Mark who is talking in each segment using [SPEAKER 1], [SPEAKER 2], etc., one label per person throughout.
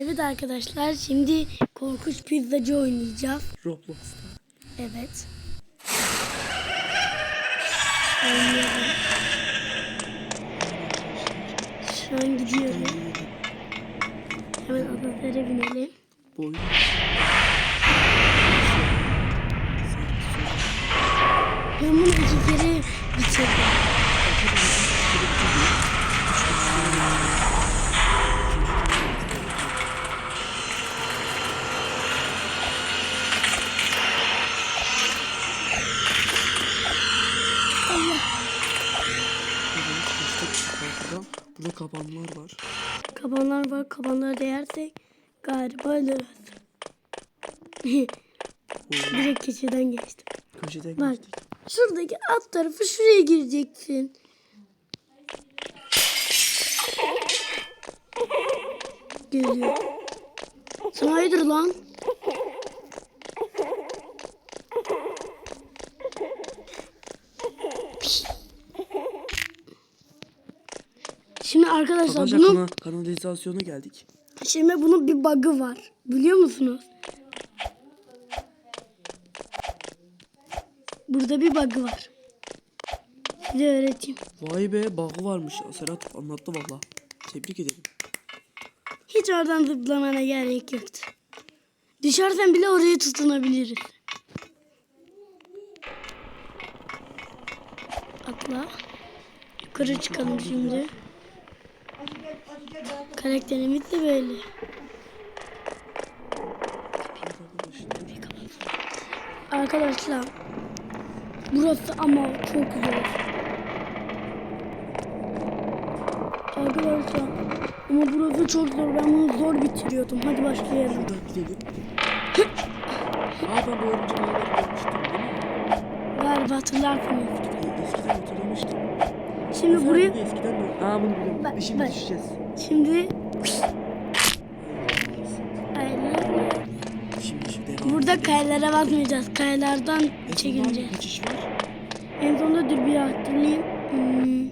[SPEAKER 1] Evet arkadaşlar şimdi korkunç pizzacı oynayacağız.
[SPEAKER 2] Roblox'ta.
[SPEAKER 1] Evet. Oynayalım. Şu an gidiyoruz. Hemen asansöre binelim.
[SPEAKER 2] Bu oyun.
[SPEAKER 1] Ben bunu iki kere bitirdim.
[SPEAKER 2] Burada kapanlar var.
[SPEAKER 1] Kabanlar var. Kabanları değersek galiba ölürüz. Direkt keçeden geçtim.
[SPEAKER 2] köşeden
[SPEAKER 1] Bak
[SPEAKER 2] geçtik.
[SPEAKER 1] şuradaki alt tarafı şuraya gireceksin. Geliyor. Sen hayırdır lan? Şimdi arkadaşlar
[SPEAKER 2] Arkadaşlar
[SPEAKER 1] bunun
[SPEAKER 2] kana, kanalizasyona geldik.
[SPEAKER 1] şimdi bunun bir bug'ı var. Biliyor musunuz? Burada bir bug'ı var. Size öğreteyim.
[SPEAKER 2] Vay be bug'ı varmış. Serhat anlattı valla. Tebrik ederim.
[SPEAKER 1] Hiç oradan zıplamana gerek yoktu. Düşersen bile oraya tutunabiliriz. Atla. Yukarı çıkalım şimdi. Karakterimiz de böyle. Arkadaşlar. Burası ama çok zor. Arkadaşlar. Ama burası çok zor. Ben bunu zor bitiriyordum. Hadi başlayalım.
[SPEAKER 2] Buradan gidelim. Ben bu oyuncu beraber görmüştüm değil mi?
[SPEAKER 1] Galiba hatırlarsınız.
[SPEAKER 2] Eskiden hatırlamıştım.
[SPEAKER 1] Şimdi buraya
[SPEAKER 2] eskiden mi? Aa bunu biliyorum.
[SPEAKER 1] Bak,
[SPEAKER 2] Şimdi
[SPEAKER 1] bak.
[SPEAKER 2] düşeceğiz.
[SPEAKER 1] şimdi Aynen.
[SPEAKER 2] Şimdi şu devam.
[SPEAKER 1] Burada kayalara basmayacağız. Kayalardan
[SPEAKER 2] En son
[SPEAKER 1] çekineceğiz.
[SPEAKER 2] geçiş var?
[SPEAKER 1] En sonunda dur bir hatırlayayım. Hmm.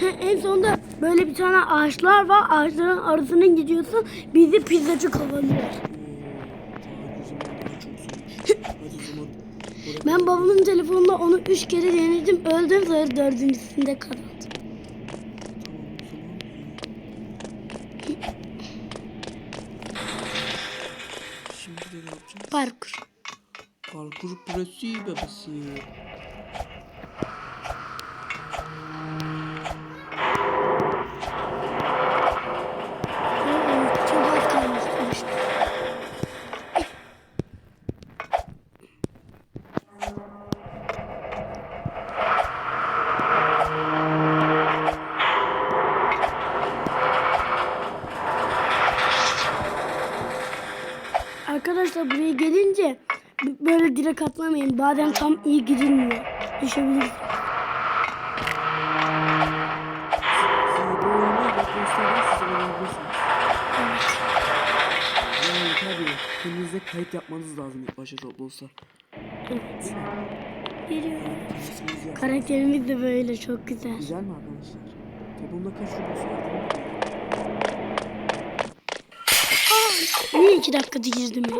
[SPEAKER 1] Ha, en sonunda böyle bir tane ağaçlar var. Ağaçların arasına gidiyorsun. Bizi pizzacı kovalıyor.
[SPEAKER 2] Oo, daha uzun daha çok zormuş. Hadi o zaman. oraya-
[SPEAKER 1] Ben babamın telefonunda onu üç kere denedim. Öldüm sonra dördüncüsünde
[SPEAKER 2] zaman. Şimdi ne yapacağız?
[SPEAKER 1] Parkur.
[SPEAKER 2] Parkur presi babası.
[SPEAKER 1] Arkadaşlar buraya gelince böyle direkt atlamayın. Bazen tam iyi girilmiyor. Düşebilirsiniz.
[SPEAKER 2] Kendinize kayıt yapmanız lazım ilk başta Roblox'ta.
[SPEAKER 1] Evet. Geliyor.
[SPEAKER 2] Kendiniz yap.
[SPEAKER 1] Karakterimiz de böyle çok güzel.
[SPEAKER 2] Güzel mi arkadaşlar? Toplamda kaç Roblox var?
[SPEAKER 1] Niye iki dakikada girdim ya?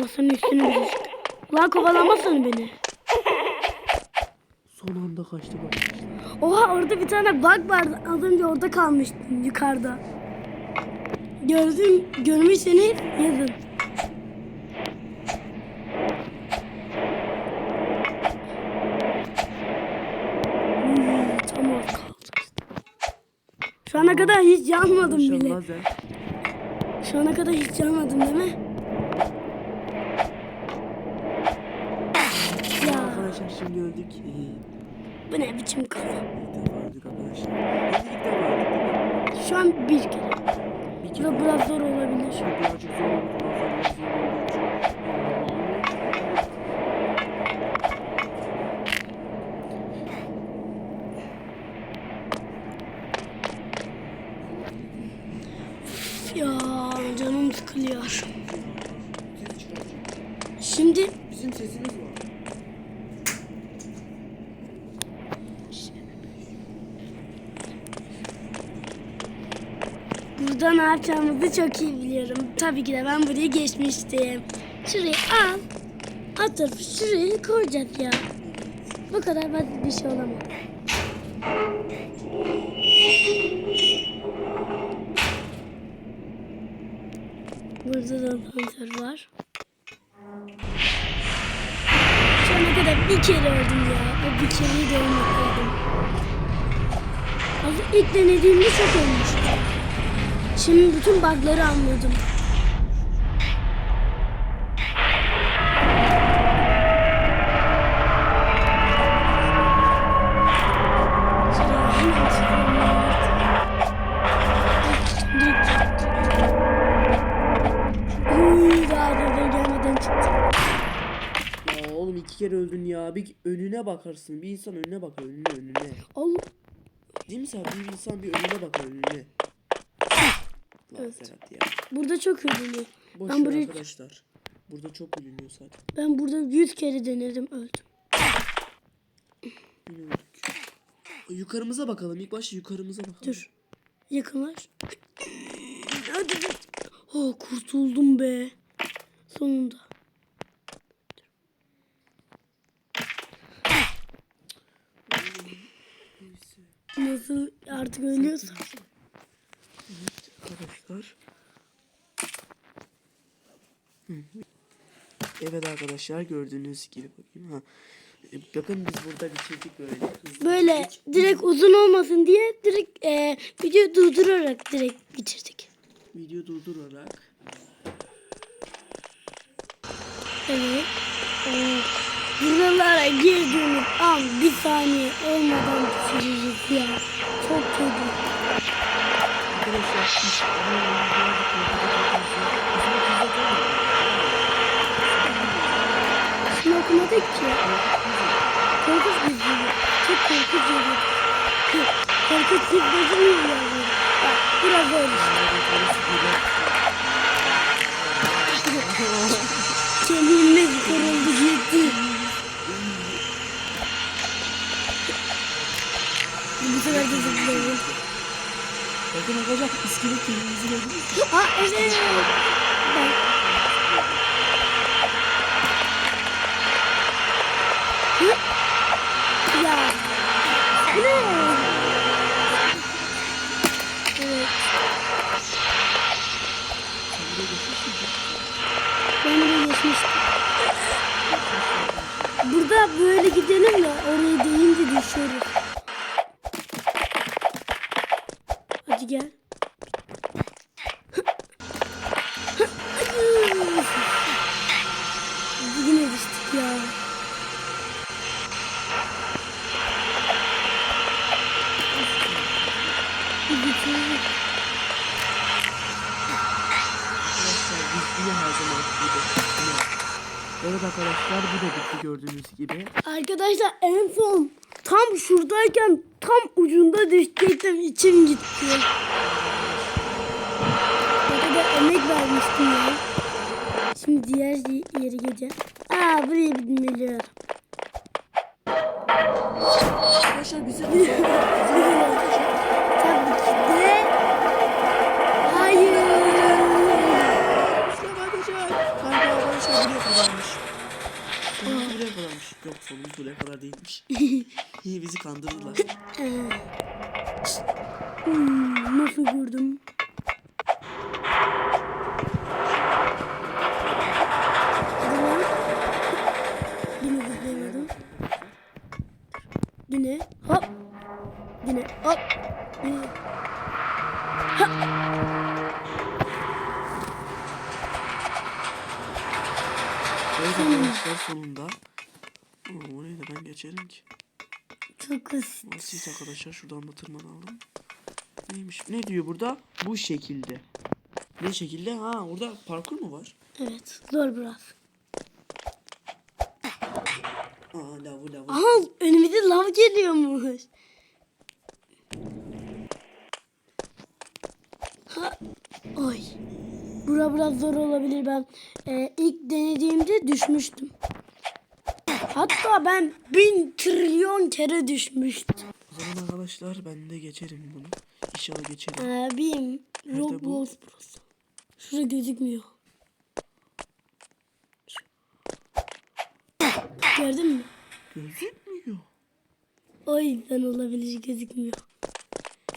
[SPEAKER 1] Masanın üstüne bir düştü. Lan kovalamasana beni.
[SPEAKER 2] Son anda kaçtı bak.
[SPEAKER 1] Oha orada bir tane bug vardı. Az önce orada kalmıştım yukarıda. Gördüm, görmüşseniz yazın. Hmm, tam az kaldı. Şu ana kadar hiç yanmadım bile.
[SPEAKER 2] Sen.
[SPEAKER 1] Şu ana kadar hiç yanmadım değil mi? Ya
[SPEAKER 2] Arkadaşlar şimdi öldük.
[SPEAKER 1] Bu ne biçim kafa?
[SPEAKER 2] ilk defa öldük arkadaşlar. De ilk defa öldük.
[SPEAKER 1] Şu an bir kere.
[SPEAKER 2] Bir kere
[SPEAKER 1] biraz zor olabilir.
[SPEAKER 2] birazcık zor oldu. Biraz zor olduğu var.
[SPEAKER 1] Şimdi
[SPEAKER 2] bizim sesimiz var.
[SPEAKER 1] Burada ne yapacağımızı çok iyi biliyorum. Tabii ki de ben buraya geçmiştim. Şurayı al. At şurayı koyacak ya. Bu kadar basit bir şey olamaz. Burada da asansör var. Şu ana kadar bir kere öldüm ya. O bir kereyi de ölmedim. Az ilk denediğimde çok olmuştu. Şimdi bütün bug'ları anladım.
[SPEAKER 2] Bir önüne bakarsın. Bir insan önüne bakar önüne önüne.
[SPEAKER 1] Allah.
[SPEAKER 2] Değil mi sen? Bir insan bir önüne bakar önüne. Lan
[SPEAKER 1] Evet.
[SPEAKER 2] Serhat ya.
[SPEAKER 1] Burada çok ürünü.
[SPEAKER 2] Boş
[SPEAKER 1] Ben
[SPEAKER 2] ver
[SPEAKER 1] burayı-
[SPEAKER 2] arkadaşlar. Burada çok ölünüyor zaten.
[SPEAKER 1] Ben burada yüz kere denedim öldüm.
[SPEAKER 2] Yukarımıza bakalım. İlk başta yukarımıza bakalım.
[SPEAKER 1] Dur. Yakınlaş. Hadi. Oh kurtuldum be. Sonunda. Nasıl artık ölüyorsa.
[SPEAKER 2] Arkadaşlar. Hı. Evet arkadaşlar gördüğünüz gibi bakayım ha. E, Bakın biz burada bitirdik böyle. hızlı
[SPEAKER 1] Böyle
[SPEAKER 2] bitirdik.
[SPEAKER 1] direkt uzun olmasın diye direkt e, videoyu durdurarak direkt bitirdik.
[SPEAKER 2] Video durdurarak.
[SPEAKER 1] Evet. Buralara girdiğimiz an bir saniye olmadan bitiririz ya. Çok kötü. Şimdi okumadık ki. Korkunç bir video. Çok korkunç bir video. Korkunç bir mi yazıyor? Bak biraz öyle işte. Kemiğimiz kırıldı gitti. Bu de zıplayalım.
[SPEAKER 2] Bakın arkadaşlar iskelet kendimizi gördünüz mü?
[SPEAKER 1] Aa evet. Ya. Ne? Evet. Ben buraya geçmiştim. Burada böyle gidelim de oraya deyince düşüyoruz. Hadi gel. Bugün eriştik ya. Bir bitirdik.
[SPEAKER 2] Arkadaşlar biz yine her zaman gibi. Yine. Evet arkadaşlar bu da bitti gördüğünüz gibi.
[SPEAKER 1] Arkadaşlar en son tam şuradayken tam ucunda düşecektim içim gitti. Ne kadar emek vermiştim ya. Şimdi diğer y- yere geleceğim. Aa buraya binmeliyorum.
[SPEAKER 2] Arkadaşlar bize
[SPEAKER 1] Tabii ki de. Hayır.
[SPEAKER 2] Şuna arkadaşlar. Kanka arkadaşlar buraya kadarmış. Sonumuz buraya kadarmış. Yok sonumuz buraya kadar değilmiş. İyi bizi kandırdılar.
[SPEAKER 1] Hmm, nasıl vurdum? Yine zıplayamadım. Yine hop. Yine hop. Yine.
[SPEAKER 2] Evet arkadaşlar sonunda. Aa, oraya da ben geçerim ki.
[SPEAKER 1] Çok hızlı.
[SPEAKER 2] Basit arkadaşlar şuradan da tırmanalım. Neymiş? Ne diyor burada? Bu şekilde. Ne şekilde? Ha orada parkur mu var?
[SPEAKER 1] Evet zor biraz.
[SPEAKER 2] Aa lavı lavı.
[SPEAKER 1] Aha önümüze lav geliyormuş. Ha, oy. Bura biraz zor olabilir ben. e, ilk denediğimde düşmüştüm. Hatta ben bin trilyon kere düşmüştüm.
[SPEAKER 2] O zaman arkadaşlar ben de geçerim bunu. İnşallah geçerim.
[SPEAKER 1] Abim.
[SPEAKER 2] Nerede bu?
[SPEAKER 1] Roblox burası. Şurada gözükmüyor. Gördün mü?
[SPEAKER 2] Gözükmüyor.
[SPEAKER 1] O yüzden olabilir gözükmüyor.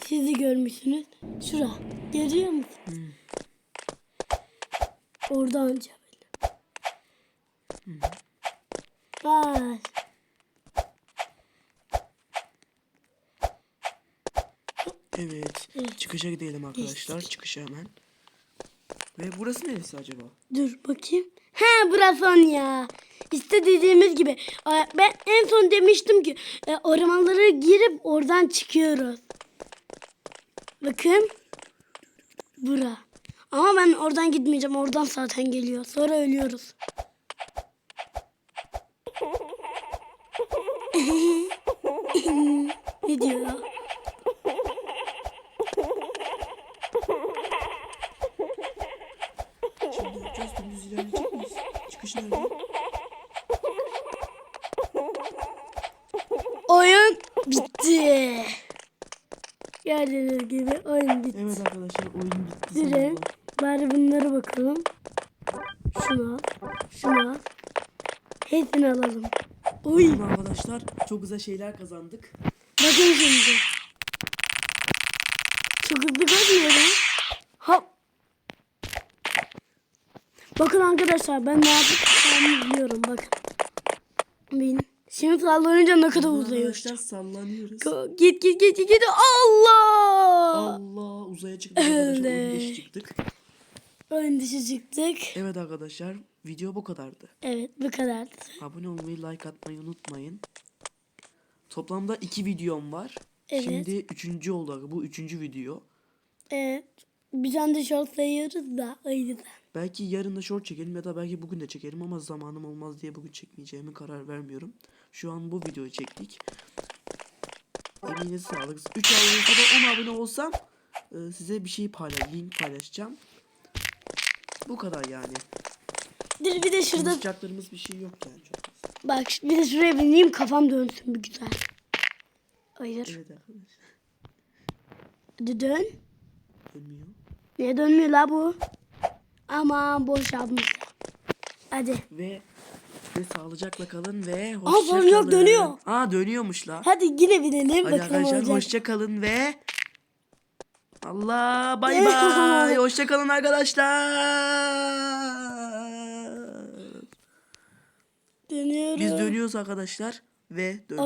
[SPEAKER 1] Siz de görmüşsünüz. Şura. Görüyor musun? Orada anca böyle. Var.
[SPEAKER 2] Evet. Çıkışa gidelim arkadaşlar. Çıkışa hemen. Ve burası neresi acaba?
[SPEAKER 1] Dur bakayım. He burası on ya. İşte dediğimiz gibi. Aa, Ben en son demiştim ki e, ormanlara girip oradan çıkıyoruz. Bakın. Bura. Ama ben oradan gitmeyeceğim. Oradan zaten geliyor. Sonra ölüyoruz. Gördüğünüz gibi oyun bitti.
[SPEAKER 2] Evet arkadaşlar oyun bitti.
[SPEAKER 1] Direkt bari bunlara bakalım. Şuna, şuna. Hepsini alalım. Oy,
[SPEAKER 2] Ama arkadaşlar çok güzel şeyler kazandık.
[SPEAKER 1] bakın şimdi. Çok hızlı kaçmıyorum. Hop. Bakın arkadaşlar ben ne yapacağımı biliyorum bakın. Bin. Şimdi sallanınca ne kadar uzuyor.
[SPEAKER 2] Arkadaşlar sallanıyoruz.
[SPEAKER 1] Go- Git git git git. Allah.
[SPEAKER 2] Allah uzaya çıktık arkadaşlar. Dışı çıktık.
[SPEAKER 1] Ön dışı çıktık.
[SPEAKER 2] Evet arkadaşlar video bu kadardı.
[SPEAKER 1] Evet bu kadar.
[SPEAKER 2] Abone olmayı, like atmayı unutmayın. Toplamda iki videom var.
[SPEAKER 1] Evet.
[SPEAKER 2] Şimdi üçüncü oldu. Bu üçüncü video.
[SPEAKER 1] Evet. Bir tane de short sayıyoruz da yüzden.
[SPEAKER 2] Belki yarın da short çekerim ya da belki bugün de çekerim ama zamanım olmaz diye bugün çekmeyeceğime karar vermiyorum. Şu an bu videoyu çektik. Emeğine sağlık. 3 abone kadar 10 abone olsam e, size bir şey paylaş, link paylaşacağım. Bu kadar yani.
[SPEAKER 1] Dur bir de şurada
[SPEAKER 2] Konuşacaklarımız bir şey yok yani çok.
[SPEAKER 1] bak bir de şuraya bineyim kafam dönsün bir güzel. Hayır.
[SPEAKER 2] Evet arkadaşlar.
[SPEAKER 1] Hadi dön.
[SPEAKER 2] Dönmüyor.
[SPEAKER 1] Niye dönmüyor la bu? Aman boş yapmış. Hadi.
[SPEAKER 2] Ve ve sağlıcakla kalın ve
[SPEAKER 1] Aa,
[SPEAKER 2] hoşça
[SPEAKER 1] yok,
[SPEAKER 2] kalın.
[SPEAKER 1] dönüyor.
[SPEAKER 2] Aa dönüyormuş la.
[SPEAKER 1] Hadi yine binelim
[SPEAKER 2] Hadi
[SPEAKER 1] bakalım
[SPEAKER 2] arkadaşlar
[SPEAKER 1] olacak.
[SPEAKER 2] hoşça kalın ve Allah bay bay. hoşça kalın arkadaşlar.
[SPEAKER 1] Dönüyoruz.
[SPEAKER 2] Biz dönüyoruz arkadaşlar ve dön.